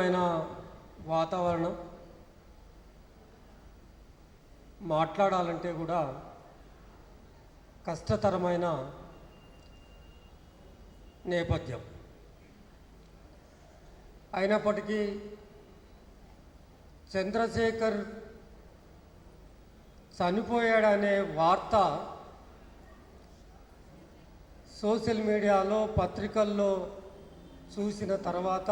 మైన వాతావరణం. మాట్లాడాలంటే కూడా కష్టతరమైన నేపథ్యం. అయినప్పటికీ చంద్రశేఖర్ చనిపోయాడనే వార్త సోషల్ మీడియాలో పత్రికల్లో చూసిన తర్వాత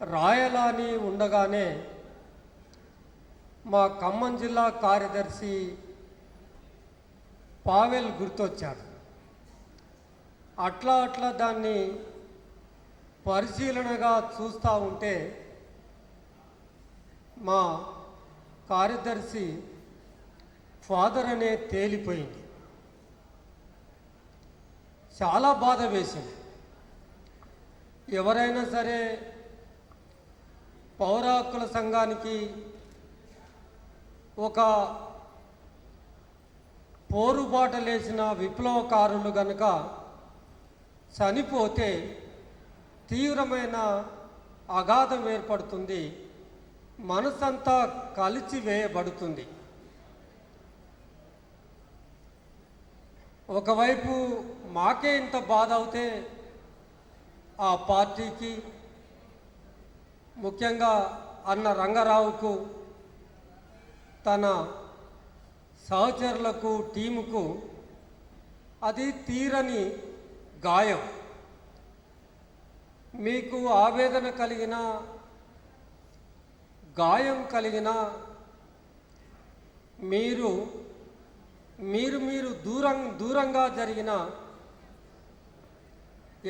రాయలాని ఉండగానే మా ఖమ్మం జిల్లా కార్యదర్శి పావెల్ గుర్తొచ్చాడు. అట్లా అట్లా దాన్ని పరిశీలనగా చూస్తూ ఉంటే మా కార్యదర్శి ఫాదర్ అనే తేలిపోయింది. చాలా బాధ వేసింది. ఎవరైనా సరే పౌర హక్కుల సంఘానికి ఒక పోరుబాట లేసిన విప్లవకారులు గనుక చనిపోతే తీవ్రమైన అగాధం ఏర్పడుతుంది మనసంతా కలిచివేయబడుతుంది ఒకవైపు మాకే ఇంత బాధ అవుతే ఆ పార్టీకి ముఖ్యంగా అన్న రంగారావుకు తన సహచరులకు టీముకు అది తీరని గాయం. మీకు ఆవేదన కలిగిన గాయం కలిగిన మీరు మీరు మీరు దూరం దూరంగా జరిగిన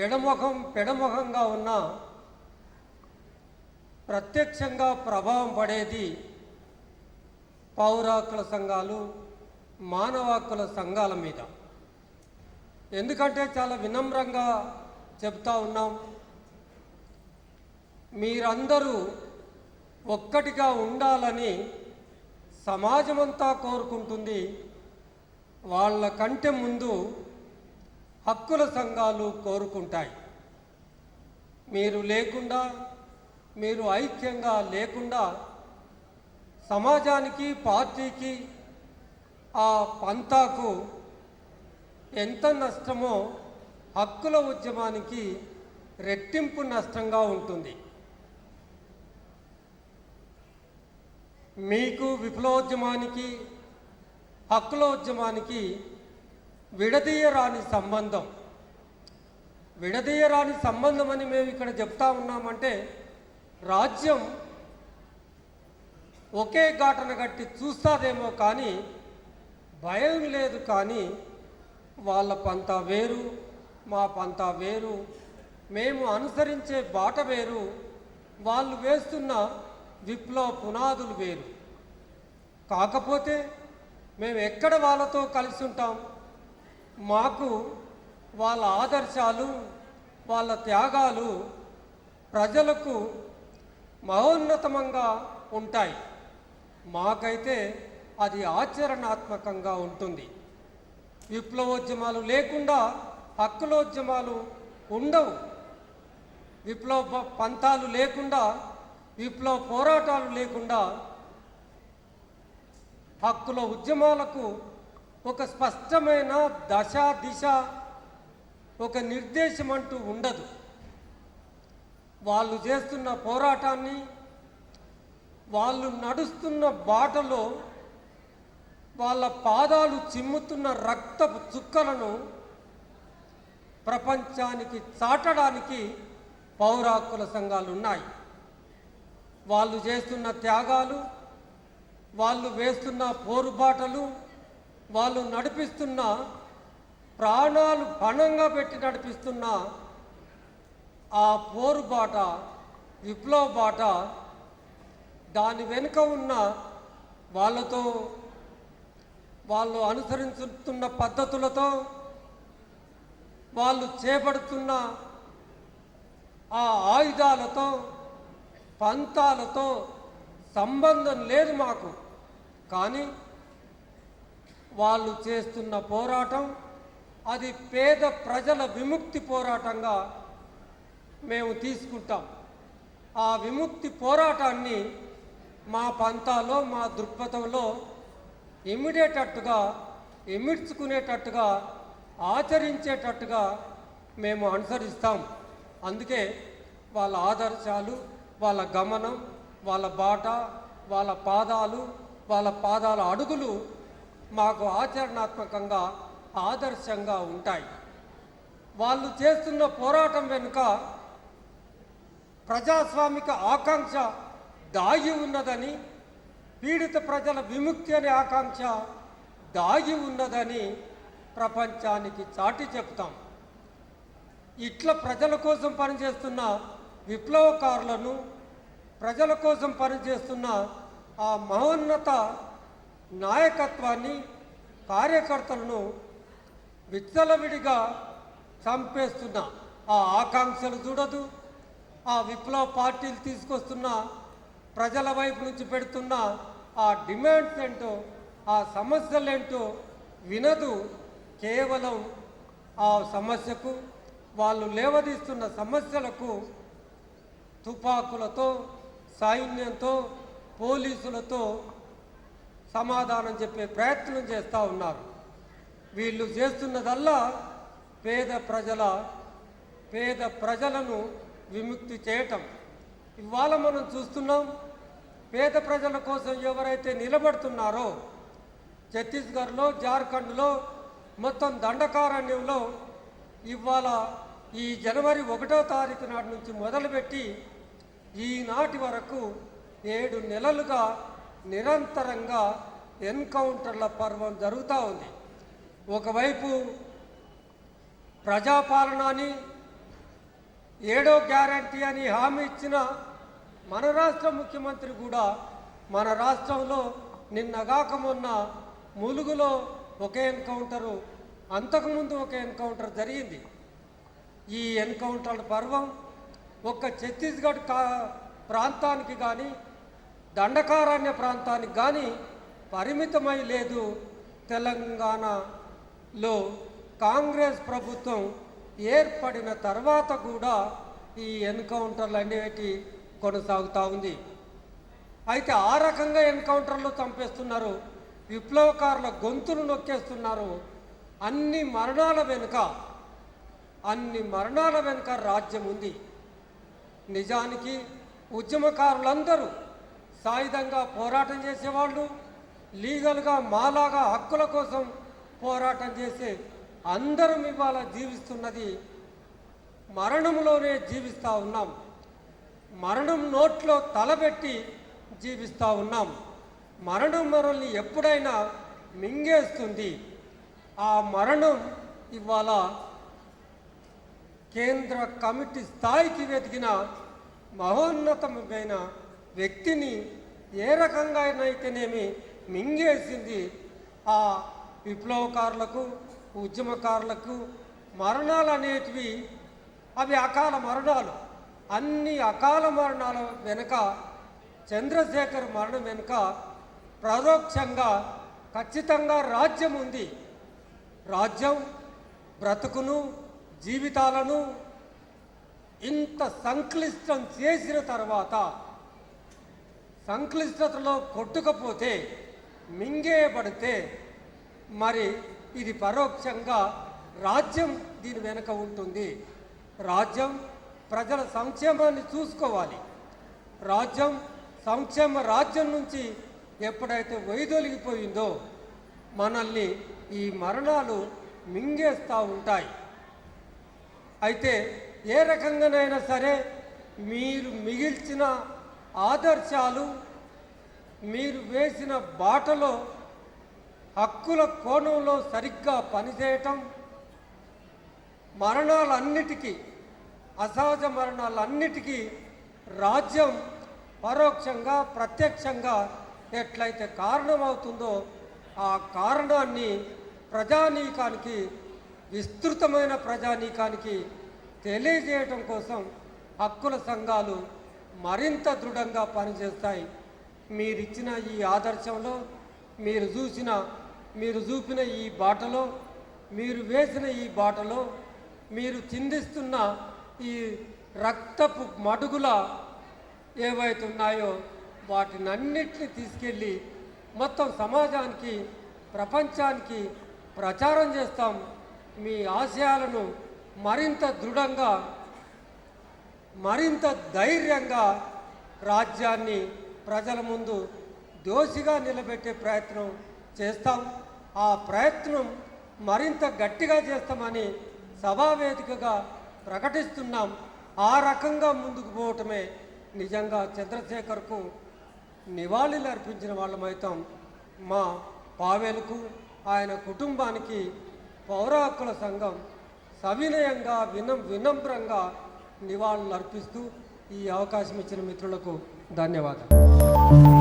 ఎడముఖం పెడముఖంగా ఉన్న ప్రత్యక్షంగా ప్రభావం పడేది పౌరాకుల సంఘాలు మానవాకుల సంఘాల మీద. ఎందుకంటే చాలా వినమ్రంగా చెప్తా ఉన్నాం మీరందరూ ఒక్కటిగా ఉండాలని సమాజమంతా కోరుకుంటుంది. వాళ్ళ కంటే ముందు హక్కుల సంఘాలు కోరుకుంటాయి. మీరు లేకుండా మీరు ఐక్యంగా లేకుండా సమాజానికి పార్టీకి ఆ పంతాకు ఎంత నష్టమో హక్కుల ఉద్యమానికి రెట్టింపు నష్టంగా ఉంటుంది. మీకు విప్లవోద్యమానికి హక్కుల ఉద్యమానికి విడదీయరాని సంబంధం. విడదీయరాని సంబంధం అని మేము ఇక్కడ చెప్తా ఉన్నామంటే రాజ్యం ఒకే ఘాటన కట్టి చూస్తాదేమో కానీ భయం లేదు కానీ వాళ్ళ పంత వేరు మా పంత వేరు మేము అనుసరించే బాట వేరు వాళ్ళు వేస్తున్న విప్లవ పునాదులు వేరు. కాకపోతే మేము ఎక్కడ వాళ్ళతో కలిసి ఉంటాం? మాకు వాళ్ళ ఆదర్శాలు వాళ్ళ త్యాగాలు ప్రజలకు మహోన్నతమంగా ఉంటాయి. మాకైతే అది ఆచరణాత్మకంగా ఉంటుంది. విప్లవోద్యమాలు లేకుండా హక్కులోద్యమాలు ఉండవు. విప్లవ పంతాలు లేకుండా విప్లవ పోరాటాలు లేకుండా హక్కుల ఉద్యమాలకు ఒక స్పష్టమైన దశ దిశ ఒక నిర్దేశం అంటూ ఉండదు. వాళ్ళు చేస్తున్న పోరాటాన్ని వాళ్ళు నడుస్తున్న బాటలో వాళ్ళ పాదాలు చిమ్ముతున్న రక్తపు చుక్కలను ప్రపంచానికి చాటడానికి పౌరాకుల సంఘాలు ఉన్నాయి వాళ్ళు చేస్తున్న త్యాగాలు వాళ్ళు వేస్తున్న పోరుబాటలు వాళ్ళు నడిపిస్తున్న ప్రాణాలు పణంగా పెట్టి నడిపిస్తున్న ఆ పోరుబాట విప్లవ బాట దాని వెనుక ఉన్న వాళ్ళతో వాళ్ళు అనుసరిస్తున్న పద్ధతులతో వాళ్ళు చేపడుతున్న ఆ ఆయుధాలతో పంతాలతో సంబంధం లేదు మాకు. కానీ వాళ్ళు చేస్తున్న పోరాటం అది పేద ప్రజల విముక్తి పోరాటంగా మేము తీసుకుంటాం. ఆ విముక్తి పోరాటాన్ని మా పంతాలో మా దృక్పథంలో ఇమిడేటట్టుగా ఇమిడ్చుకునేటట్టుగా ఆచరించేటట్టుగా మేము అనుసరిస్తాం. అందుకే వాళ్ళ ఆదర్శాలు వాళ్ళ గమనం వాళ్ళ బాట వాళ్ళ పాదాలు వాళ్ళ పాదాల అడుగులు మాకు ఆచరణాత్మకంగా ఆదర్శంగా ఉంటాయి. వాళ్ళు చేస్తున్న పోరాటం వెనుక ప్రజాస్వామిక ఆకాంక్ష దాగి ఉన్నదని పీడిత ప్రజల విముక్తి అనే ఆకాంక్ష దాగి ఉన్నదని ప్రపంచానికి చాటి చెప్తాం. ఇట్లా ప్రజల కోసం పనిచేస్తున్న విప్లవకారులను ప్రజల కోసం పనిచేస్తున్న ఆ మహోన్నత నాయకత్వాన్ని కార్యకర్తలను విచ్చలవిడిగా చంపేస్తున్న ఆ ఆకాంక్షలు చూడదు ఆ విప్లవ పార్టీలు తీసుకొస్తున్న ప్రజల వైపు నుంచి పెడుతున్న ఆ డిమాండ్స్ ఏంటో ఆ సమస్యలేంటో వినదు కేవలం ఆ సమస్యకు వాళ్ళు లేవదీస్తున్న సమస్యలకు తుపాకులతో సైన్యంతో పోలీసులతో సమాధానం చెప్పే ప్రయత్నం చేస్తూ ఉన్నారు. వీళ్ళు చేస్తున్నదల్లా పేద ప్రజల పేద ప్రజలను విముక్తి చేయటం. ఇవాళ మనం చూస్తున్నాం పేద ప్రజల కోసం ఎవరైతే నిలబడుతున్నారో ఛత్తీస్గఢ్లో జార్ఖండ్లో మొత్తం దండకారణ్యంలో ఇవాళ ఈ జనవరి ఒకటో తారీఖు నాటి నుంచి మొదలుపెట్టి ఈనాటి వరకు ఏడు నెలలుగా నిరంతరంగా ఎన్కౌంటర్ల పర్వం జరుగుతూ ఉంది. ఒకవైపు ప్రజాపాలన అని ఏడో గ్యారంటీ అని హామీ ఇచ్చిన మన రాష్ట్ర ముఖ్యమంత్రి కూడా మన రాష్ట్రంలో నిన్నగాక మొన్న ములుగులో ఒక ఎన్కౌంటరు అంతకుముందు ఒక ఎన్కౌంటర్ జరిగింది. ఈ ఎన్కౌంటర్ల పర్వం ఒక్క ఛత్తీస్గఢ్ కా ప్రాంతానికి కానీ దండకారణ్య ప్రాంతానికి కానీ పరిమితమై లేదు తెలంగాణలో కాంగ్రెస్ ప్రభుత్వం ఏర్పడిన తర్వాత కూడా ఈ ఎన్కౌంటర్లు అనేవి కొనసాగుతూ ఉంది. అయితే ఆ రకంగా ఎన్కౌంటర్లు చంపేస్తున్నారు. విప్లవకారుల గొంతులు నొక్కేస్తున్నారు. అన్ని మరణాల వెనుక అన్ని మరణాల వెనుక రాజ్యం ఉంది. నిజానికి ఉద్యమకారులందరూ సాయుధంగా పోరాటం చేసేవాళ్ళు లీగల్గా మాలాగా హక్కుల కోసం పోరాటం చేసే అందరం ఇవాళ జీవిస్తున్నది మరణంలోనే జీవిస్తూ ఉన్నాం. మరణం నోట్లో తలబెట్టి జీవిస్తూ ఉన్నాం. మరణం మనల్ని ఎప్పుడైనా మింగేస్తుంది. ఆ మరణం ఇవాళ కేంద్ర కమిటీ స్థాయికి వెతికిన మహోన్నతమైన వ్యక్తిని ఏ రకంగానైతేనేమి మింగేసింది ఆ విప్లవకారులకు ఉద్యమకారులకు మరణాలు అనేటివి అవి అకాల మరణాలు. అన్ని అకాల మరణాల వెనుక చంద్రశేఖర్ మరణం వెనుక పరోక్షంగా ఖచ్చితంగా రాజ్యం ఉంది. రాజ్యం బ్రతుకును జీవితాలను ఇంత సంక్లిష్టం చేసిన తర్వాత సంక్లిష్టతలో కొట్టుకపోతే మింగేయబడితే మరి ఇది పరోక్షంగా రాజ్యం దీని వెనుక ఉంటుంది. రాజ్యం ప్రజల సంక్షేమాన్ని చూసుకోవాలి. రాజ్యం సంక్షేమ రాజ్యం నుంచి ఎప్పుడైతే వైదొలిగిపోయిందో మనల్ని ఈ మరణాలు మింగేస్తూ ఉంటాయి. అయితే ఏ రకంగానైనా సరే మీరు మిగిల్చిన ఆదర్శాలు మీరు వేసిన బాటలో హక్కుల కోణంలో సరిగ్గా పనిచేయటం మరణాలన్నిటికీ అసహజ మరణాలన్నిటికీ రాజ్యం పరోక్షంగా ప్రత్యక్షంగా ఎట్లయితే కారణమవుతుందో ఆ కారణాన్ని ప్రజానీకానికి విస్తృతమైన ప్రజానీకానికి తెలియజేయటం కోసం హక్కుల సంఘాలు మరింత దృఢంగా పనిచేస్తాయి. మీరిచ్చిన ఈ ఆదర్శంలో మీరు చూసిన మీరు చూపిన ఈ బాటలో మీరు వేసిన ఈ బాటలో మీరు చిందిస్తున్న ఈ రక్తపు మడుగుల ఏవైతే ఉన్నాయో వాటినన్నిటిని తీసుకెళ్ళి మొత్తం సమాజానికి ప్రపంచానికి ప్రచారం చేస్తాం. మీ ఆశయాలను మరింత దృఢంగా మరింత ధైర్యంగా రాజ్యాన్ని ప్రజల ముందు దోషిగా నిలబెట్టే ప్రయత్నం చేస్తాం. ఆ ప్రయత్నం మరింత గట్టిగా చేస్తామని సభావేదికగా ప్రకటిస్తున్నాం. ఆ రకంగా ముందుకు పోవటమే నిజంగా చంద్రశేఖర్కు నివాళులు అర్పించిన వాళ్ళమైతాం మా పావేలుకు ఆయన కుటుంబానికి పౌర హక్కుల సంఘం సవినయంగా వినం వినమ్రంగా నివాళులు అర్పిస్తూ ఈ అవకాశం ఇచ్చిన మిత్రులకు ధన్యవాదాలు.